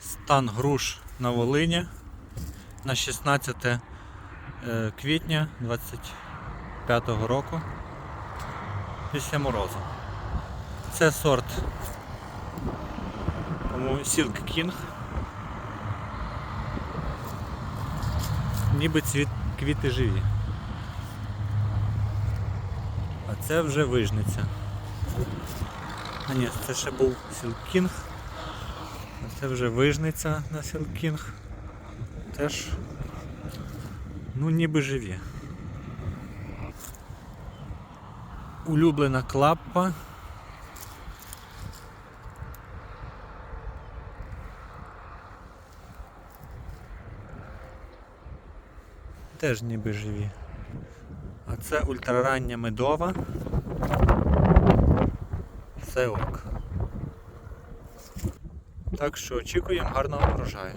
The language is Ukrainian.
Стан груш на Волині на 16 е, квітня 25 року після морозу. Це сорт Silk King. Ніби цвіт, квіти живі. А це вже вижниця. А ні, це ще був Silk King. Це вже вижниця на King. Теж ну ніби живі. Улюблена клапа. Теж ніби живі. А це ультрарання медова. Це ок. Так що очікуємо гарного врожаю.